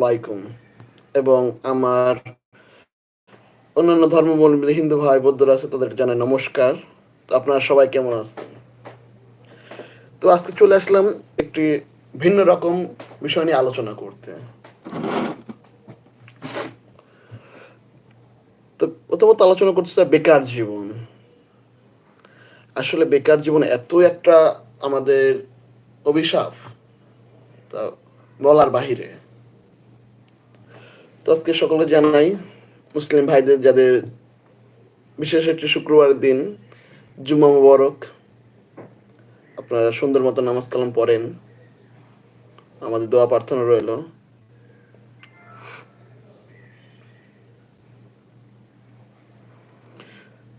আলাইকুম এবং আমার অন্যান্য ধর্মাবলম্বী হিন্দু ভাই বৌদ্ধরা আছে তাদেরকে জানাই নমস্কার। তো আপনারা সবাই কেমন আছেন? তো আজকে চলে আসলাম একটি ভিন্ন রকম বিষয় নিয়ে আলোচনা করতে। তো প্রথমত আলোচনা করতে চাই বেকার জীবন। আসলে বেকার জীবন এত একটা আমাদের অভিশাপ, তা বলার বাহিরে। তো আজকে সকলে জানাই, মুসলিম ভাইদের যাদের বিশেষ একটি শুক্রবার দিন জুমা মুবারক, আপনারা সুন্দর মতো নামাজ কালাম পড়েন। আমাদের দোয়া প্রার্থনা রইল।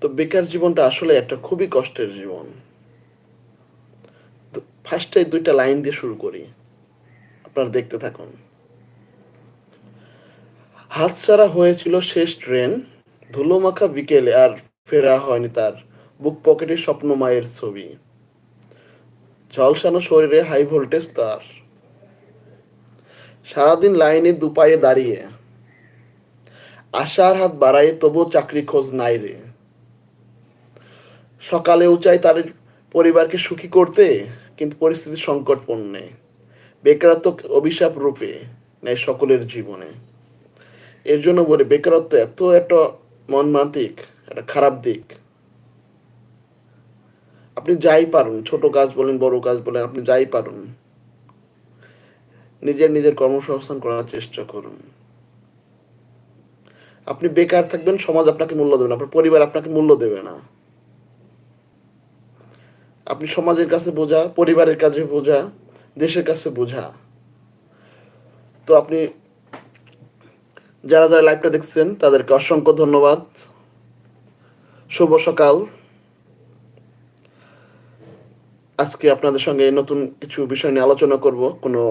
তো বেকার জীবনটা আসলে একটা খুবই কষ্টের জীবন। ফার্স্টে দুইটা লাইন দিয়ে শুরু করি। আপনারা দেখতে থাকুন। হাতছাড়া হয়েছিল শেষ ট্রেন, ধুলোমাখা বিকেলে আর ফেরা হয়নি তার বুক পকেটে স্বপ্ন মায়ের ছবি। ঝলসানো শরীরে হাই ভোল্টেজ তার। সারাদিন লাইনে দুপায়ে দাঁড়িয়ে। আশার হাত বাড়ায় তবুও চাকরি খোঁজ নাই রে। সকালেও চাই তার পরিবারকে সুখী করতে, কিন্তু পরিস্থিতি সংকটপূর্ণে। বেকারত্ব অভিশাপ রূপে নেয় সকলের জীবনে। এর জন্য বলে, বেকারত্ব এত একটা মনমান্তিক একটা খারাপ দিক। আপনি যাই পারুন, ছোট কাজ বলেন, বড় কাজ বলেন, আপনি যাই পারুন। নিজের নিজের কর্মসংস্থান করার চেষ্টা করুন। আপনি বেকার থাকবেন, সমাজ আপনাকে মূল্য দেবে না, আপনার পরিবার আপনাকে মূল্য দেবে না। আপনি সমাজের কাছে বোঝা, পরিবারের কাছে বোঝা, দেশের কাছে বোঝা। তো আপনি যারা যারা লাইভটা দেখছেন, তাদেরকে অসংখ্য ধন্যবাদ। শুভ সকাল। আজকে আপনাদের সঙ্গে নতুন কিছু বিষয় নিয়ে আলোচনা করব। কোনো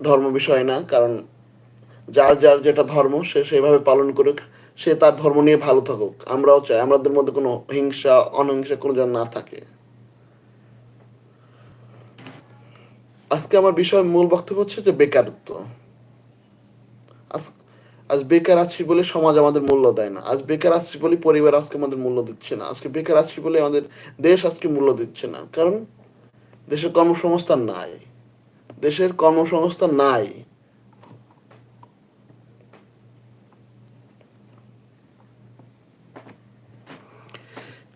ধর্ম বিষয় না, কারণ যার যার যেটা ধর্ম, সে সেভাবে পালন করুক, সে তার ধর্ম নিয়ে ভালো থাকুক। আমরাও চাই, আমাদের মধ্যে কোনো হিংসা, অনহিংসা কোনো যেন না থাকে। আজকে আমার বিষয় মূল বক্তব্য হচ্ছে যে বেকারত্ব। আজ আজ বেকার আছি বলে সমাজ আমাদের মূল্য দেয় না। আজ বেকার আছি বলে পরিবার আজকে আমাদের মূল্য দিচ্ছে না। আজকে বেকার আছি বলে আমাদের দেশ আজকে মূল্য দিচ্ছে না। কারণ দেশের কর্মসংস্থান নাই। দেশের কর্মসংস্থান নাই।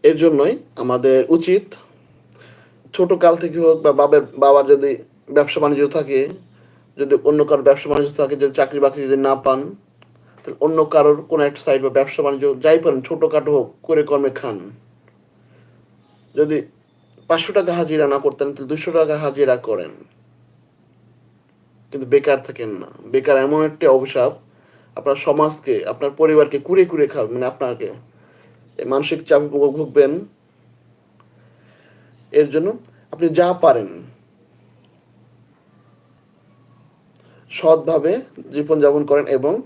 এর জন্যই আমাদের উচিত ছোট কাল থেকে হোক বা বাবার বাবার যদি ব্যবসা বাণিজ্য থাকে, যদি অন্য কারোর ব্যবসা বাণিজ্য থাকে, যদি চাকরি বাকরি যদি না পান তাহলে অন্য কারোর কোনো একটা সাইড বা ব্যবসা বাণিজ্য যাই পারেন ছোটোখাটো হোক, করে কর্মে খান। যদি পাঁচশো টাকা হাজিরা না করতেন, তাহলে দুশো টাকা হাজিরা করেন। কিন্তু বেকার থাকেন না। বেকার এমন একটা অভিশাপ, আপনার সমাজকে, আপনার পরিবারকে কুড়ে কুড়ে খাবে মানে আপনাকে। মানসিক চাপে ভুগবেন। এর জন্য আপনি যা পারেন। সৎভাবে জীবনযাপন করেন এবং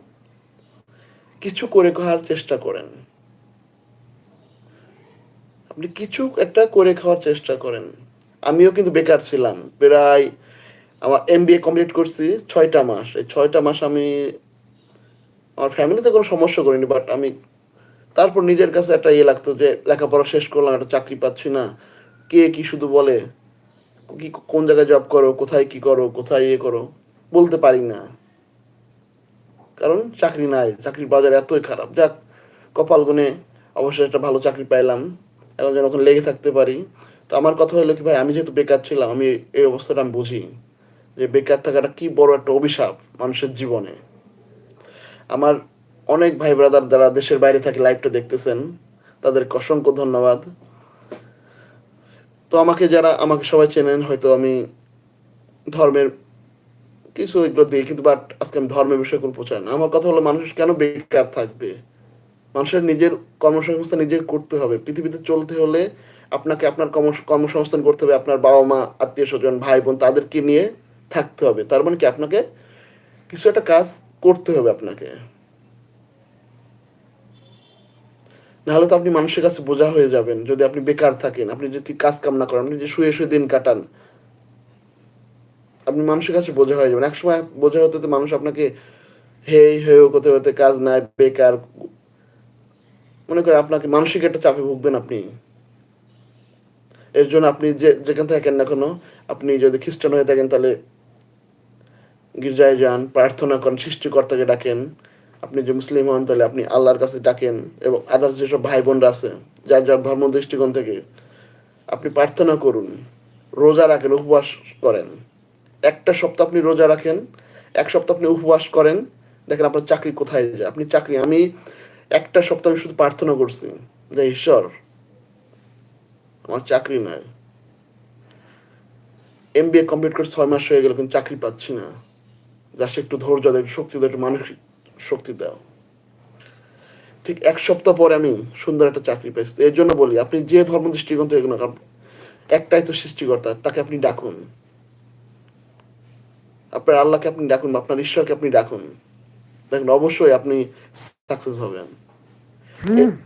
কিছু করে খাওয়ার চেষ্টা করেন। আপনি কিছু একটা করে খাওয়ার চেষ্টা করেন। আমিও কিন্তু বেকার ছিলাম। প্রায় আমার এম বি এ কমপ্লিট করছি ছয়টা মাস। এই ছয়টা মাস আমি আমার ফ্যামিলিতে কোনো সমস্যা করিনি বাট আমি তারপর নিজের কাছে একটা ইয়ে লাগতো যে লেখাপড়া শেষ করলাম, একটা চাকরি পাচ্ছি না। কে কি শুধু বলে? কি কোন জায়গায় জব করো? কোথায় কি করো? কোথায় ইয়ে করো? বলতে পারি না। কারণ চাকরি নাই, চাকরির বাজার এতই খারাপ। যাক কপাল গুনে অবশ্যই একটা ভালো চাকরি পাইলাম, এখন যেন ওখানে লেগে থাকতে পারি। তো আমার কথা হলো কি ভাই, আমি যেহেতু বেকার ছিলাম, আমি এই অবস্থাটা আমি বুঝি যে বেকার থাকাটা কি বড় একটা অভিশাপ মানুষের জীবনে। আমার অনেক ভাই ব্রাদার যারা দেশের বাইরে থাকে লাইভটা দেখতেছেন, তাদেরকে অসংখ্য ধন্যবাদ। তো আমাকে যারা, আমাকে সবাই চেনেন, হয়তো আমি ধর্মের কিছু এগুলো দিই কিন্তু বাট আজকে আমি ধর্মের বিষয়ে কোনো প্রচার না। আমার কথা হলো মানুষ কেন বেকার থাকবে? মানুষের নিজের কর্মসংস্থান নিজে করতে হবে। পৃথিবীতে চলতে হলে আপনাকে আপনার কর্ম কর্মসংস্থান করতে হবে। আপনার বাবা মা আত্মীয় স্বজন ভাই বোন তাদেরকে নিয়ে থাকতে হবে। তার মানে কি? আপনাকে কিছু একটা কাজ করতে হবে আপনাকে। নাহলে তো আপনি মানুষের কাছে বোঝা হয়ে যাবেন। যদি আপনি বেকার থাকেন, আপনি যদি কাজ কাম না করেন, আপনি যে শুয়ে শুয়ে দিন কাটান আপনি মানুষের কাছে বোঝা হয়ে যাবেন। একসময় বোঝা হতে হতে মানুষ আপনাকে হে হে করতে করতে কাজ নাই, বেকার। মনে করেন আপনাকে মানসিক একটা চাপে ভুগবেন আপনি। এর জন্য আপনি যে, যেখানে থাকেন না কোনো, আপনি যদি খ্রিস্টান হয়ে থাকেন তাহলে গির্জায় যান, প্রার্থনা করেন, সৃষ্টিকর্তাকে ডাকেন। আপনি যে মুসলিম হন তাহলে আপনি আল্লাহর কাছে ডাকেন এবং আদার্স যেসব ভাই বোনরা আছে, যার যার ধর্ম দৃষ্টিকোণ থেকে আপনি প্রার্থনা করুন, রোজা রাখেন, উপবাস করেন। একটা সপ্তাহ আপনি রোজা রাখেন, এক সপ্তাহ আপনি উপবাস করেন, দেখেন আপনার চাকরি কোথায় যায়। আপনি চাকরি, আমি একটা সপ্তাহ আমি শুধু প্রার্থনা করছি যে, ঈশ্বর, আমার চাকরি নাই। এম বি এ কমপ্লিট করে ছয় মাস হয়ে গেল, কিন্তু চাকরি পাচ্ছি না। জাস্ট একটু ধৈর্য দেয় শক্তি দেয় একটু মানসিক শক্তি দাও। ঠিক এক সপ্তাহ পরে আমি সুন্দর একটা চাকরি পেয়েছি এর জন্য বলি, আপনি যে ধর্ম দৃষ্টিকোণ থেকে একটাই তো সৃষ্টিকর্তা, তাকে আপনি ডাকুন। আপনার আল্লাহকে আপনি ডাকুন আপনার ঈশ্বরকে আপনি ডাকুন দেখেন অবশ্যই আপনি সাকসেস হবেন। এর-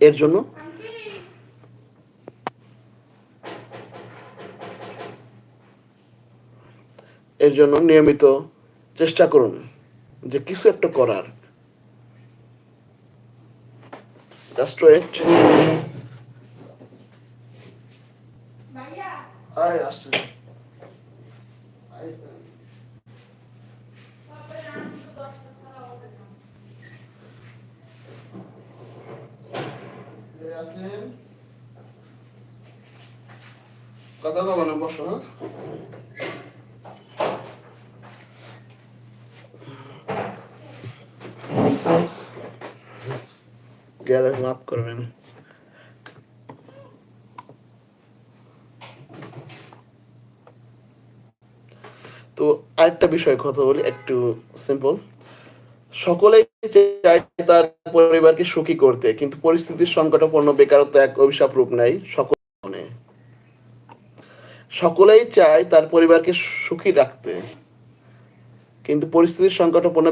এর জন্য এর জন্য নিয়মিত চেষ্টা করুন যে কিছু একটা করার। জাস্ট ওয়েট আয় আসছে তারপরে আমি তো দশটা ছাড়া হবে না আসেন কথা বলো না, বসো হ্যাঁ? গেলে মাফ করবেন। তো আরেকটা বিষয় কথা বলি, একটু সিম্পল সকলেই তার পরিবারকে সুখী করতে, কিন্তু পরিস্থিতির বেকারত্ব এক অভিশাপ রূপ নেয় সকল। সকলেই চায় তার পরিবারকে সুখী রাখতে, কিন্তু পরিস্থিতির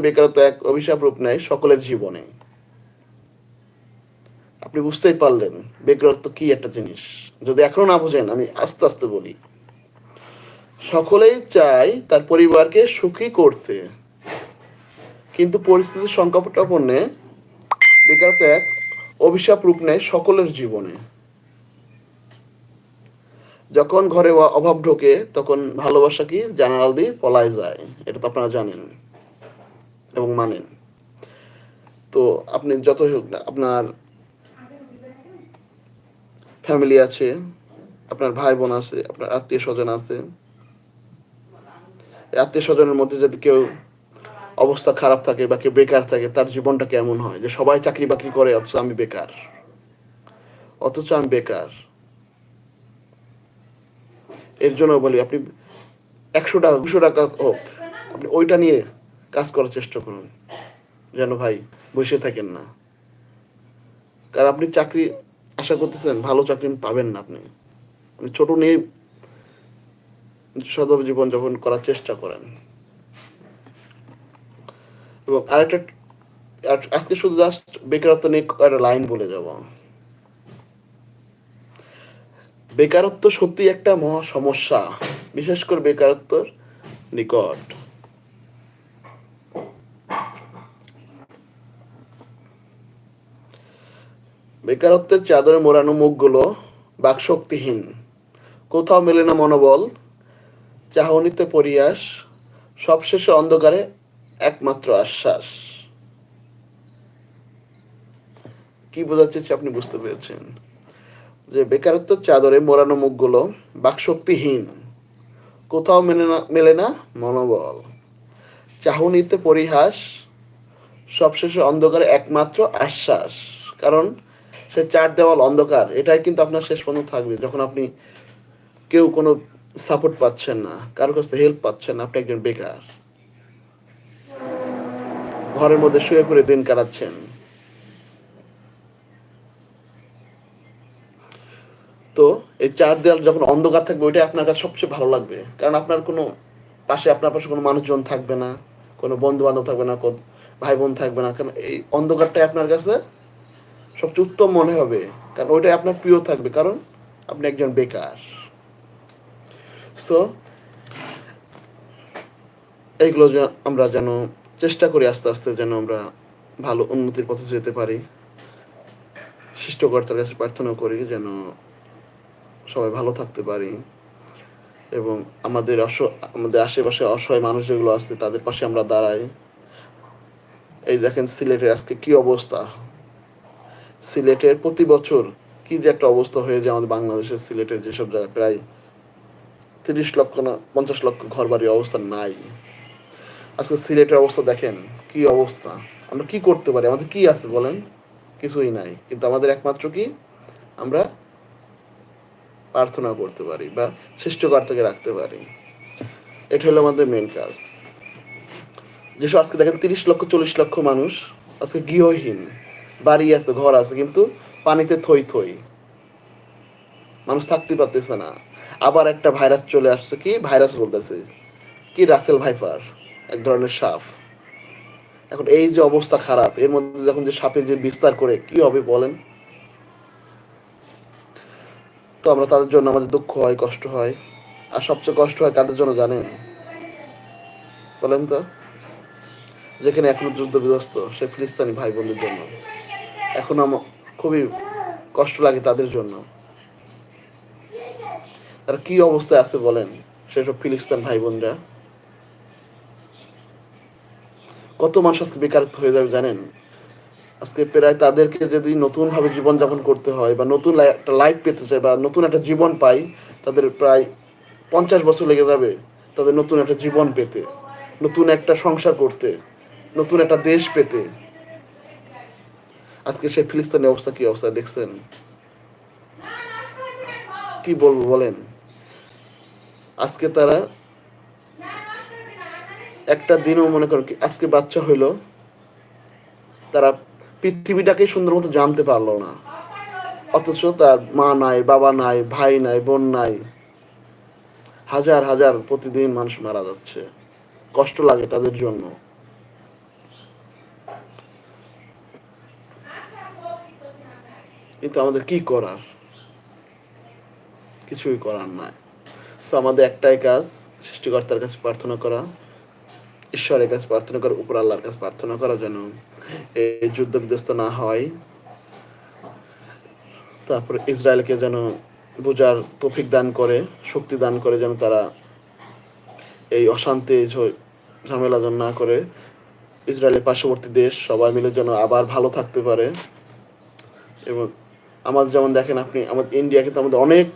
বেকারত্ব এক অভিশাপ রূপ নেয় সকলের জীবনে। আপনি বুঝতেই পারলেন বেকারত্ব কি একটা জিনিস। যদি এখনও না বোঝেন, আমি আস্তে আস্তে বলি। সকলেই চায় তার পরিবারকে সুখী করতে কিন্তু পরিস্থিতির সংকটাপন্নে বেকারত্ব এক, অভিশাপ রূপ নেয় সকলের জীবনে। যখন ঘরে অভাব ঢোকে, তখন ভালোবাসা কি? জানাল দিয়ে পলায় যায়। এটা তো আপনারা জানেন এবং মানেন। তো আপনি যতই হোক আপনার ফ্যামিলি আছে, আপনার ভাই বোন আছে, আপনার আত্মীয় স্বজন আছে। আত্মীয় স্বজনের মধ্যে যদি কেউ অবস্থা খারাপ থাকে বা কেউ বেকার থাকে, তার জীবনটা কেমন হয়? যে সবাই চাকরি বাকরি করে, অথচ আমি বেকার। অথচ আমি বেকার। এর জন্য বলি, আপনি একশো টাকা, দুশো টাকা হোক, আপনি ওইটা নিয়ে কাজ করার চেষ্টা করুন। যেন ভাই বসে থাকেন না। কারণ আপনি চাকরি আশা করতেছেন, ভালো চাকরি পাবেন না আপনি। ছোট নিয়ে সদব জীবন যাপন করার চেষ্টা করেন। এবং আরেকটা আজকে শুধু জাস্ট বেকারত্ব নিয়ে একটা লাইন বলে যাব। বেকারত্ব সত্যি একটা মহা সমস্যা, বিশেষ করে বেকারত্বর নিকট। বেকারত্বের চাদরে মোড়ানো মুখগুলো বাকশক্তিহীন। কোথাও মেলে না মনোবল, চাহনিতে পরিয়াস, সবশেষে অন্ধকারে একমাত্র আশ্বাস। কি বোঝাতে চেয়েছি আপনি বুঝতে পেরেছেন? যে বেকারত্ব চাদরে মোড়ানো মুখগুলো বাকশক্তিহীন। কোথাও মেলে না মেলে না, মনোবল। চাহনিতে পরিহাস, সবশেষে অন্ধকারে একমাত্র আশ্বাস। কারণ সে চার দেওয়াল অন্ধকার, এটাই কিন্তু আপনার শেষ পর্যন্ত থাকবে, যখন আপনি কেউ কোনো সাপোর্ট পাচ্ছেন না কারোর কাছে হেল্প পাচ্ছেন না, আপনি একজন বেকার। ঘরের মধ্যে শুয়ে করে দিন কাটাচ্ছেন। তো এই চার দেওয়াল যখন অন্ধকার থাকবে, ওইটাই আপনার কাছে সবচেয়ে ভালো লাগবে। কারণ আপনার কোনো পাশে, আপনার পাশে কোনো মানুষজন থাকবে না, কোনো বন্ধু বান্ধব থাকবে না ভাই বোন থাকবে না। কারণ এই অন্ধকারটাই আপনার কাছে সবচেয়ে উত্তম মনে হবে। কারণ ওইটাই আপনার প্রিয় থাকবে। কারণ আপনি একজন বেকার। সো এইগুলো আমরা যেন চেষ্টা করি আস্তে আস্তে যেন আমরা ভালো উন্নতির পথে যেতে পারি। সৃষ্টকর্তার কাছে প্রার্থনা করি যেন সবাই ভালো থাকতে পারি এবং আমাদের আমাদের আশেপাশে অসহায় মানুষ যেগুলো আছে তাদের পাশে আমরা দাঁড়াই। এই দেখেন সিলেটের আজকে কি অবস্থা? সিলেটের প্রতি বছর কি যে একটা অবস্থা হয়ে যায় আমাদের বাংলাদেশের সিলেটের যেসব জায়গায় প্রায় তিরিশ লক্ষ না পঞ্চাশ লক্ষ ঘর বাড়ির অবস্থা নাই। আজকে সিলেটের অবস্থা দেখেন, কি অবস্থা? আমরা কি করতে পারি? আমাদের কি আছে বলেন? কিছুই নাই। কিন্তু আমাদের একমাত্র কি? আমরা প্রার্থনা করতে পারি বা সৃষ্টিকর্তাকে রাখতে পারি। এটা হলো আমাদের মেন কাজ। যেসব আজকে দেখেন তিরিশ লক্ষ, চল্লিশ লক্ষ মানুষ আজকে গৃহহীন, বাড়ি আছে, ঘর আছে, কিন্তু পানিতে থই থই। মানুষ থাকতে পারতেছে না। আবার একটা ভাইরাস চলে আসছে কি? ভাইরাস বলতেছে। কি? Russell viper. এক ধরনের সাপ। এখন এই যে অবস্থা খারাপ, এর মধ্যে যখন যে সাপে যে বিস্তার করে কি হবে বলেন? তো আমরা তাদের জন্য আমাদের দুঃখ হয়, কষ্ট হয়। আর সবচেয়ে কষ্ট হয় কাদের জন্য জানেন? বলেন তো। যেখানে এখনও যুদ্ধ বিধ্বস্ত, সে ফিলিস্তানি ভাই বোনদের জন্য। এখন আমার খুবই কষ্ট লাগে তাদের জন্য। তারা কি অবস্থায় আছে বলেন? সেসব ফিলিস্তান ভাই বোনরা কত মানুষ আজকে বেকারত্ব হয়ে যাবে জানেন? আজকে প্রায় তাদেরকে যদি নতুনভাবে জীবনযাপন করতে হয় বা নতুন একটা লাইফ পেতে চায় বা নতুন একটা জীবন পাই তাদের প্রায় পঞ্চাশ বছর লেগে যাবে তাদের নতুন একটা জীবন পেতে, নতুন একটা সংসার করতে, নতুন একটা দেশ পেতে। আজকে সেই ফিলিস্তিনের অবস্থা কি অবস্থা দেখছেন? কি বলব বলেন? আজকে তারা একটা দিনও মনে করেন কি, আজকে বাচ্চা হইল, তারা পৃথিবীটাকে সুন্দর মতো জানতে পারল না। অথচ তার মা নাই, বাবা নাই, ভাই নাই, বোন নাই। হাজার হাজার প্রতিদিন মানুষ মারা যাচ্ছে। কষ্ট লাগে তাদের জন্য। কিন্তু আমাদের কি করার? কিছুই করার নাই। সো আমাদের একটাই কাজ, সৃষ্টিকর্তার কাছে প্রার্থনা করা। ঈশ্বরের কাছে প্রার্থনা করা, উপর আল্লাহর কাছে প্রার্থনা করা যেন এই যুদ্ধ বিধ্বস্ত না হয়। তারপর ইসরায়েলকে যেন বোঝার তৌফিক দান করে, শক্তি দান করে যেন তারা এই অশান্তি ঝামেলা যেন না করে। ইসরায়েলের পার্শ্ববর্তী দেশ সবাই মিলে যেন আবার ভালো থাকতে পারে। এবং আমাদের যেমন দেখেন আপনি, আমাদের ইন্ডিয়া কিন্তু আমাদের অনেক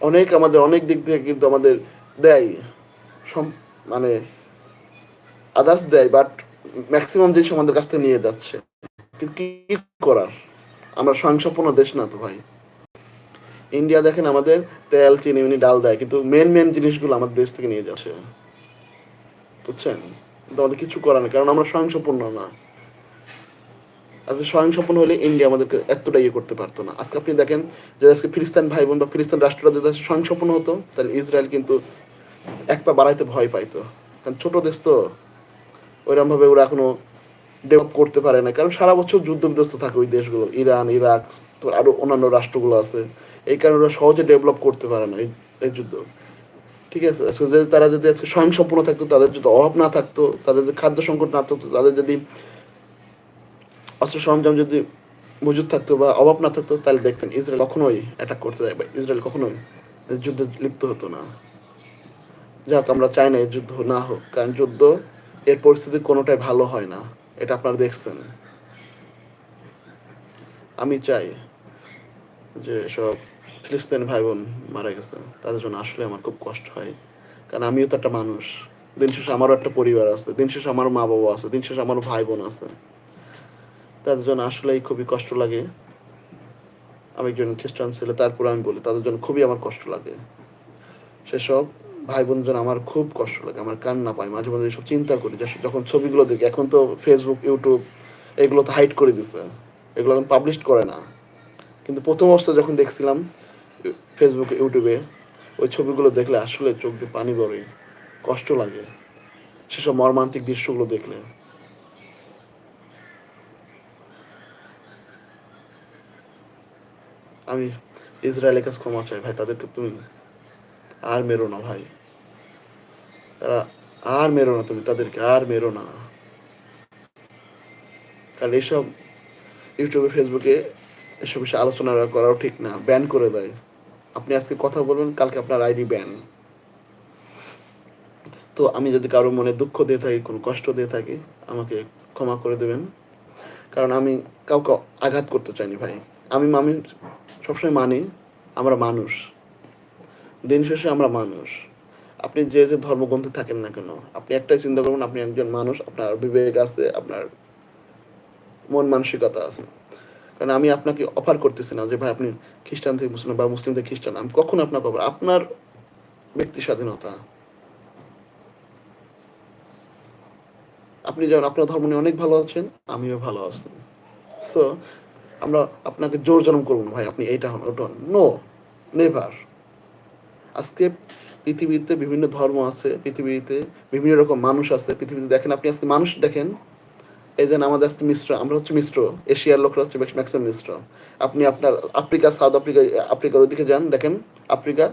অনেক আমাদের অনেক দিক থেকে কিন্তু আমাদের দেয়। মানে আদার্স দেয় বাট ম্যাক্সিমাম জিনিস আমাদের কাছ থেকে নিয়ে যাচ্ছে কি করার? আমরা স্বয়ংসম্পন্ন দেশ না তো ভাই? ইন্ডিয়া দেখেন আমাদের তেল, চিনি, মিনি, ডাল দেয়, কিন্তু মেন মেন জিনিসগুলো আমাদের দেশ থেকে নিয়ে যাচ্ছে। বুঝছেন? আমাদের কিছু করার নেই, কারণ আমরা স্বয়ংসম্পন্ন না। আজকে স্বয়ংসম্পন্ন হলে ইন্ডিয়া আমাদেরকে এতটা ইয়ে করতে পারতো না। আজকে আপনি দেখেন, যদি আজকে ফিলিস্তান ভাই বোন বা ফিলিস্তান রাষ্ট্রটা যদি আজকে স্বয়ংসম্পন্ন হতো, তাহলে ইসরায়েল কিন্তু এক পা বাড়াইতে ভয় পাইতো। কারণ ছোট দেশ তো ওইরকম ভাবে ওরা এখনও ডেভেলপ করতে পারে না কারণ সারা বছর যুদ্ধ বিধ্বস্ত থাকে ওই দেশগুলো। ইরান, ইরাক, তো আরও অন্যান্য রাষ্ট্রগুলো আছে। এই কারণে ওরা সহজে ডেভেলপ করতে পারে না এই যুদ্ধ। ঠিক আছে? যদি তারা যদি আজকে স্বয়ংসম্পূর্ণ থাকতো, তাদের যদি অভাব না থাকতো, তাদের যদি খাদ্য সংকট না থাকতো, তাদের যদি অস্ত্র সরঞ্জাম যদি মজুদ থাকতো বা অভাব না থাকতো, তাহলে দেখতেন ইসরায়েল কখনোই অ্যাটাক করতে যায় বা ইসরায়েল কখনোই যুদ্ধে লিপ্ত হতো না। যাক, আমরা চাই না এই যুদ্ধ না হোক, কারণ যুদ্ধ এর পরিস্থিতি কোনোটাই ভালো হয় না, এটা আপনারা দেখছেন। আমি চাই যে সব ফিলিস্তিন ভাই বোন মারা গেছে, তাদের জন্য আসলে আমার খুব কষ্ট হয়, কারণ আমিও তো একটা মানুষ। দিন শেষে আমারও একটা পরিবার আছে, দিন শেষে আমারও মা বাবা আছে, দিন শেষে আমারও ভাই বোন আছে। তাদের জন্য আসলেই খুবই কষ্ট লাগে। আমি একজন খ্রিস্টান ছেলে, তারপরে আমি বলি, তাদের জন্য খুবই আমার কষ্ট লাগে। সেসব ভাই বোনজন আমার খুব কষ্ট লাগে, আমার কান্না পায়, মাঝে মাঝে এসব চিন্তা করি যখন ছবিগুলো দেখি, এখন তো ফেসবুক ইউটিউব এগুলো তো হাইড করে দিছে, এগুলো এখন পাবলিশ করে না। কিন্তু প্রথম অবস্থায় যখন দেখছিলাম ফেসবুক ইউটিউবে ওই ছবিগুলো দেখলে আসলে চোখ দিয়ে পানি পড়ে, কষ্ট লাগে, সেসব মর্মান্তিক দৃশ্যগুলো দেখলে। আমি ইসরায়েলের কাছে ক্ষমা চাই, ভাই, তাদেরকে তুমি আর মেরো না ভাই। তারা আর মেরো না তুমি, তাদেরকে আর মেরো না। কারণ এইসব ইউটিউবে, ফেসবুকে এসব বিষয়ে আলোচনা করাও ঠিক না, ব্যান করে দেয়। আপনি আজকে কথা বলবেন, কালকে আপনার আইডি ব্যান। তো আমি যদি কারও মনে দুঃখ দিয়ে থাকি, কোনো কষ্ট দিয়ে থাকি, আমাকে ক্ষমা করে দেবেন। কারণ আমি কাউকে আঘাত করতে চাইনি ভাই। আমি আমি সবসময় মানি, আমরা মানুষ। দিন শেষে আমরা মানুষ। আপনি যে যে ধর্মগ্রন্থে থাকেন না কেন, আপনি একটাই চিন্তা করবেন, আপনি একজন মানুষ, আপনার বিবেক আছে, আপনার মন মানসিকতা আছে। কারণ আমি আপনাকে অফার করতেছি না যে, ভাই, আপনি খ্রিস্টান থেকে মুসলিম বা মুসলিম থেকে খ্রিস্টান। আমি কখনো আপনাকে অফার আপনার ব্যক্তি স্বাধীনতা। আপনি যেমন আপনার ধর্ম নিয়ে অনেক ভালো আছেন, আমিও ভালো আছি। সো আমরা আপনাকে জোর জনম করব ভাই, আপনি এইটা হন, ওটা হন। নো নেভার আজকে পৃথিবীতে বিভিন্ন ধর্ম আছে, পৃথিবীতে বিভিন্ন রকম মানুষ আছে, পৃথিবীতে দেখেন আপনি আজকে মানুষ দেখেন, এই যেন আমাদের আজকে মিশ্র, আমরা হচ্ছে মিশ্র, এশিয়ার লোকরা হচ্ছে ম্যাক্সিমাম মিশ্র। আপনি আপনার আফ্রিকা, সাউথ আফ্রিকা, আফ্রিকার ওদিকে যান, দেখেন আফ্রিকা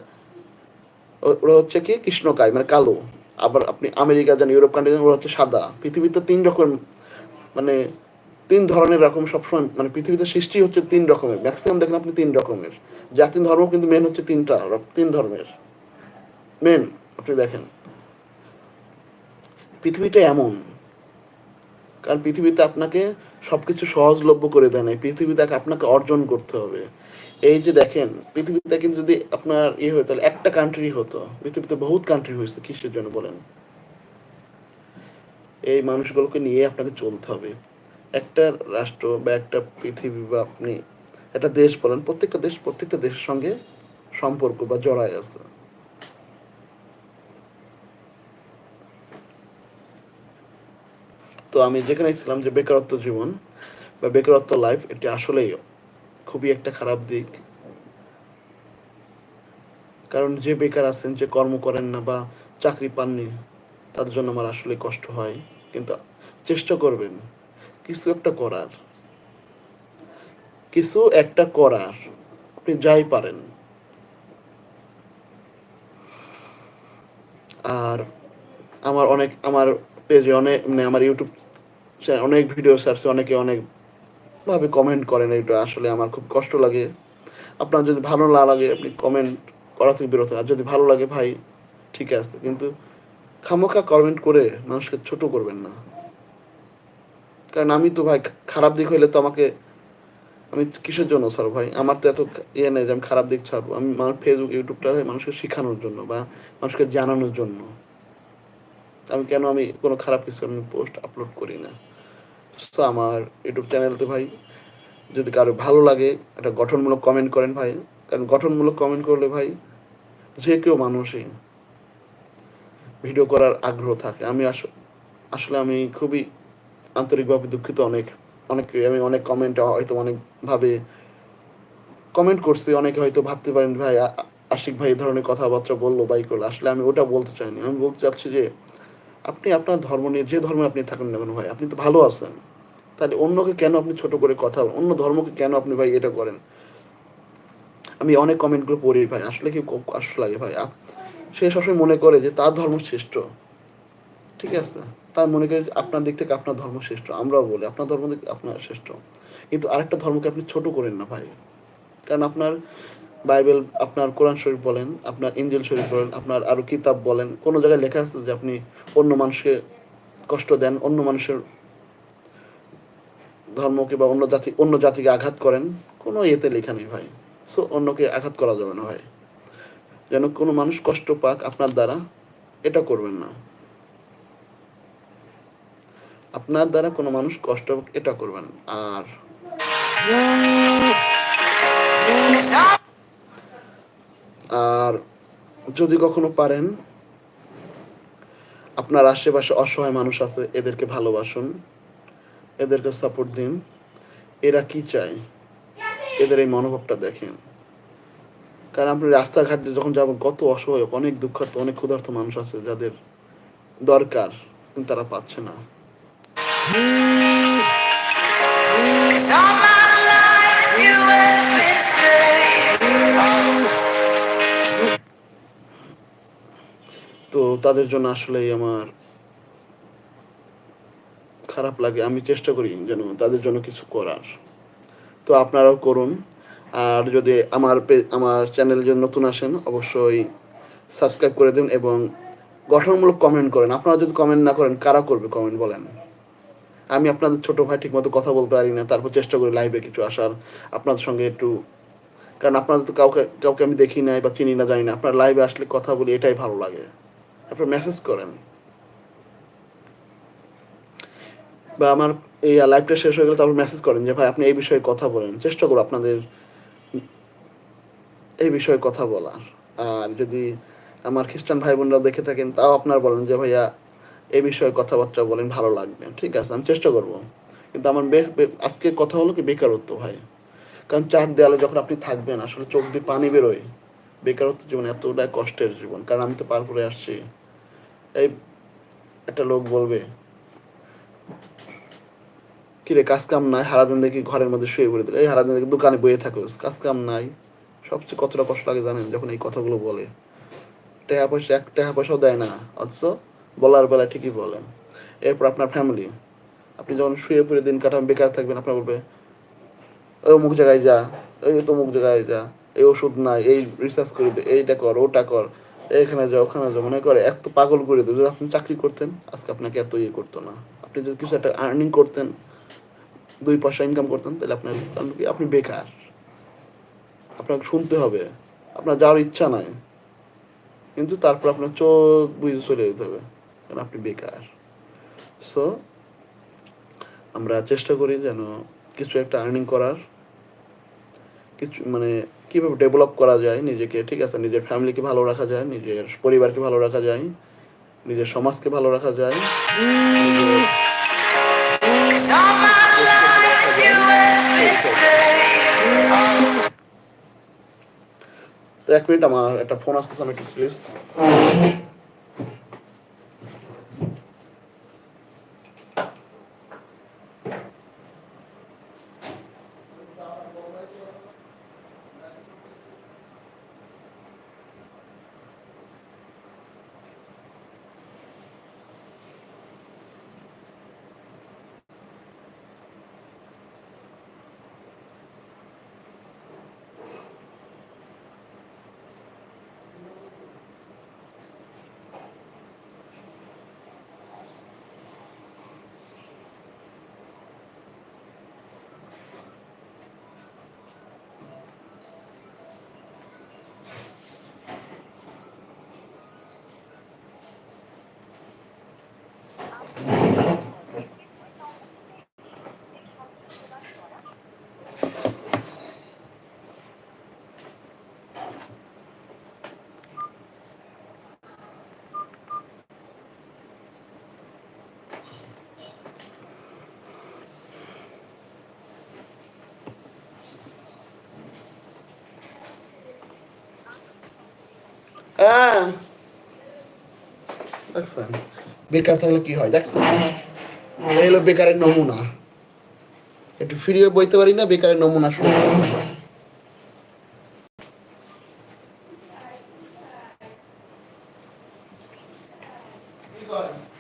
ওরা হচ্ছে কি কৃষ্ণকায় মানে কালো। আবার আপনি আমেরিকা যান, ইউরোপ কান্ট্রি যান, ওরা হচ্ছে সাদা। পৃথিবীতে তিন রকম মানে তিন ধরনের রকম সবসময় মানে পৃথিবীতে সৃষ্টি হচ্ছে তিন রকমের। ম্যাক্সিমাম দেখেন আপনি তিন রকমের। জাতি ধর্ম কিন্তু মেন হচ্ছে তিনটা তিন ধর্মের। মেন আপনি দেখেন। পৃথিবীটা এমন, কারণ পৃথিবীতে আপনাকে সবকিছু সহজলভ্য করে দেয় না পৃথিবীতে আপনাকে অর্জন করতে হবে। এই যে দেখেন, পৃথিবীতে কিন্তু যদি আপনার ইয়ে হতো তাহলে একটা কান্ট্রি হতো। পৃথিবীতে বহুত কান্ট্রি হয়েছে, কিসের জন্য বলেন? এই মানুষগুলোকে নিয়ে আপনাকে চলতে হবে। একটা রাষ্ট্র বা একটা পৃথিবী বা আপনি একটা দেশ বলেন, প্রত্যেকটা দেশ প্রত্যেকটা দেশের সঙ্গে সম্পর্ক বা জড়ায় আছে। তো আমি যেখানে ছিলাম যে বেকারত্ব জীবন বা বেকারত্ব লাইফ এটি আসলেই খুবই একটা খারাপ দিক। কারণ যে বেকার আছেন, যে কর্ম করেন না বা চাকরি পাননি, তাদের জন্য আমার আসলে কষ্ট হয়। কিন্তু চেষ্টা করবেন। কিছু একটা করার। কিছু একটা করার। আপনি যাই পারেন। আর আমার অনেক, আমার পেজে অনেক মানে আমার ইউটিউব অনেক ভিডিও ছাড়ছে অনেকে অনেক ভাবে কমেন্ট করেন এটা আসলে আমার খুব কষ্ট লাগে। আপনার যদি ভালো না লাগে, আপনি কমেন্ট করা থেকে বিরত। আর যদি ভালো লাগে ভাই, ঠিক আছে। কিন্তু খামোখা কমেন্ট করে মানুষকে ছোট করবেন না। কারণ আমি তো ভাই খারাপ দিক হইলে তো আমাকে, আমি কিসের জন্য ছাড়বো ভাই? আমার তো এত ইয়ে নেই যে আমি খারাপ দিক ছাড়বো। আমি আমার ফেসবুক ইউটিউবটা মানুষকে শেখানোর জন্য বা মানুষকে জানানোর জন্য। আমি কেন আমি কোনো খারাপ কিছু আমি পোস্ট আপলোড করি না? তো আমার ইউটিউব চ্যানেলতে ভাই যদি কারও ভালো লাগে, একটা গঠনমূলক কমেন্ট করেন ভাই। কারণ গঠনমূলক কমেন্ট করলে ভাই যে কেউ মানুষই ভিডিও করার আগ্রহ থাকে। আমি আস- আসলে আমি খুবই আন্তরিকভাবে দুঃখিত, অনেক অনেক, আমি অনেক কমেন্ট হয়তো অনেকভাবে কমেন্ট করছি, অনেকে হয়তো ভাবতে পারেন, ভাই আশিক ভাই এই ধরনের কথাবার্তা বলল বাই করল। আসলে আমি ওটা বলতে চাইনি। আমি বলতে চাচ্ছি যে, আপনি আপনার ধর্ম নিয়ে, যে ধর্মে আপনি থাকেন না কেন ভাই, আপনি তো ভালো আছেন। তাহলে অন্যকে কেন আপনি ছোট করে কথা? অন্য ধর্মকে কেন আপনি ভাই এটা করেন? আমি অনেক কমেন্টগুলো পড়ি ভাই, আসলে কি কষ্ট লাগে ভাই। সে সবসময় মনে করে যে, তার ধর্ম শ্রেষ্ঠ। ঠিক আছে? তার মনে করে আপনার দিক থেকে আপনার ধর্ম শ্রেষ্ঠ, আমরাও বলি, আপনার ধর্ম আপনার শ্রেষ্ঠ। কিন্তু আরেকটা ধর্মকে আপনি ছোট করেন না ভাই। কারণ আপনার বাইবেল, আপনার কোরআন শরীফ বলেন, আপনার ইঞ্জিল শরীফ বলেন, আপনার আরও কিতাব বলেন, কোনো জায়গায় লেখা আছে যে আপনি অন্য মানুষকে কষ্ট দেন, অন্য মানুষের ধর্মকে বা অন্য জাতি, অন্য জাতিকে আঘাত করেন? কোনো ইয়েতে লেখা নেই ভাই। সো অন্যকে আঘাত করা যাবে না ভাই। যেন কোনো মানুষ কষ্ট পাক আপনার দ্বারা, এটা করবেন না। আপনার দ্বারা কোনো মানুষ কষ্ট এটা করবেন আর আর যদি কখনো পারেন, আপনার আশেপাশে অসহায় মানুষ আছে, এদেরকে ভালোবাসুন, এদেরকে সাপোর্ট দিন। এরা কি চায়? এদের এই মনোভাবটা দেখেন। কারণ আপনি রাস্তাঘাটে যখন যাবেন, কত অসহায়, অনেক দুঃখার্থ অনেক ক্ষুধার্ত মানুষ আছে যাদের দরকার, কিন্তু তারা পাচ্ছে না। তো তাদের জন্য আসলেই আমার খারাপ লাগে। আমি চেষ্টা করি যেন তাদের জন্য কিছু করার। তো আপনারাও করুন। আর যদি আমার আমার চ্যানেল যদি নতুন আসেন, অবশ্যই সাবস্ক্রাইব করে দিন এবং গঠনমূলক কমেন্ট করেন। আপনারা যদি কমেন্ট না করেন, কারা করবে কমেন্ট বলেন? আমি আপনাদের ছোট ভাই ঠিকমতো কথা বলতে পারি না, তারপর চেষ্টা করি লাইভে কিছু আসার, আপনাদের সঙ্গে একটু, কারণ আপনাদের তো কাউকে কাউকে আমি দেখি নাই বা চিনি না, জানি না। আপনার লাইভে আসলে কথা বলি, এটাই ভালো লাগে। আপনার মেসেজ করেন। বা আমার এই লাইভটা শেষ হয়ে গেলে তারপর মেসেজ করেন যে, ভাই, আপনি এই বিষয়ে কথা বলেন। চেষ্টা করব আপনাদের এই বিষয়ে কথা বলার। আর যদি আমার খ্রিস্টান ভাই বোনরা দেখে থাকেন, তাও আপনার বলেন যে, ভাইয়া এই বিষয়ে কথাবার্তা বলেন, ভালো লাগবে। ঠিক আছে, আমি চেষ্টা করব। কিন্তু আমার আজকে কথা হলো কি বেকারত্ব ভাই। কারণ চার দেয়ালে যখন আপনি থাকবেন, আসলে চোখ দিয়ে পানি বেরোয়। বেকারত্ব জীবন এতটাই কষ্টের জীবন। কারণ আমি তো পার করে আসছি। এই একটা লোক বলবে কিরে কাজ কাম নাই? হারাদিন দেখি ঘরের মধ্যে শুয়ে পড়ে দিল এই হারাদিন দেখি দোকানে বয়ে থাকোস কাজ কাম নাই? সবচেয়ে কতটা কষ্ট লাগে জানেন, যখন এই কথাগুলো বলে। টাকা পয়সা, এক টাকা পয়সাও দেয় না। অথচ বলার বেলা ঠিকই বলেন। এরপর আপনার ফ্যামিলি আপনি যখন শুয়ে পড়ে দিন কাটান, বেকার থাকবেন, আপনার বলবে, ওই অমুক জায়গায় যা, এই তমুক জায়গায় যা, এই ওষুধ নাই, এই রিসার্চ করে দে, এইটা কর, ওটা কর, এখানে যা, ওখানে যা, মনে করে, এত পাগল করে দেবে যদি আপনি চাকরি করতেন, আজকে আপনাকে এত ইয়ে করতো না। আপনি যদি কিছু একটা আর্নিং করতেন, দুই পয়সা ইনকাম করতেন, তাহলে আপনার কি আপনি বেকার? আপনাকে শুনতে হবে, আপনার যাওয়ার ইচ্ছা নাই। কিন্তু তারপর আপনার চোখ বুঝে চলে যেতে হবে। কারণ আপনি বেকার সো আমরা চেষ্টা করি যেন কিছু একটা আর্নিং করার, কিছু মানে কীভাবে ডেভেলপ করা যায় নিজেকে, ঠিক আছে নিজের ফ্যামিলিকে ভালো রাখা যায়, নিজের পরিবারকে ভালো রাখা যায়, নিজের সমাজকে ভালো রাখা যায়. তো এক মিনিট, আমার একটা ফোন আসতেছে, আমি একটু প্লিজ হ্যাঁ বেকার থাকলে কি হয়, দেখছেন? এই হলো বেকারের নমুনা। একটু ফ্রি বইতে পারি না? বেকারের নমুনা শুনে Thank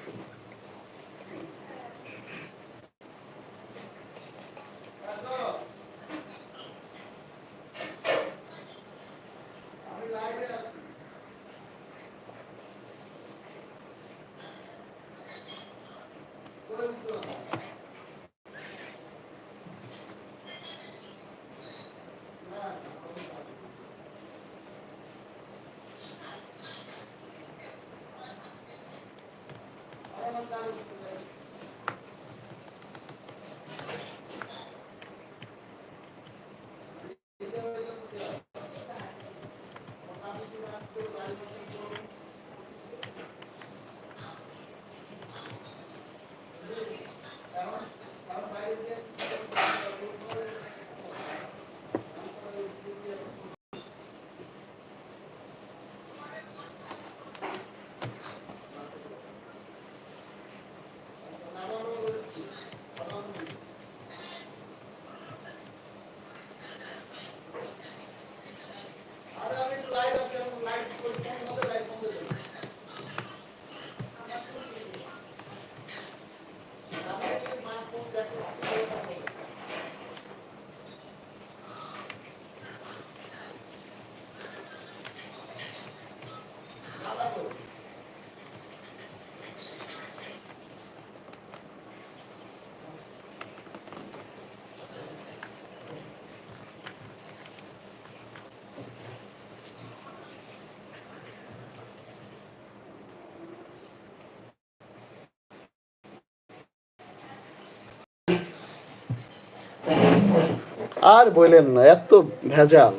আর বললেন না, এত ভেজাল।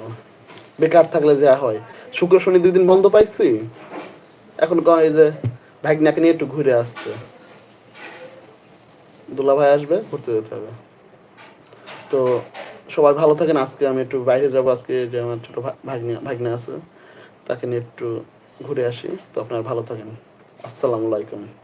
বেকার থাকলে যা হয়। শুক্র শনি দুই দিন বন্ধ পাইছি। এখন কয় যে ভাগনাকে নিয়ে একটু ঘুরে আসতে। দুলা ভাই আসবে, ঘুরতে যেতে হবে। তো সবাই ভালো থাকেন। আজকে আমি একটু বাইরে যাব। আজকে যে আমার ছোটো ভাগ্নে ভাগ্নে আছে, তাকে নিয়ে একটু ঘুরে আসি। তো আপনারা ভালো থাকেন। আসসালামু আলাইকুম।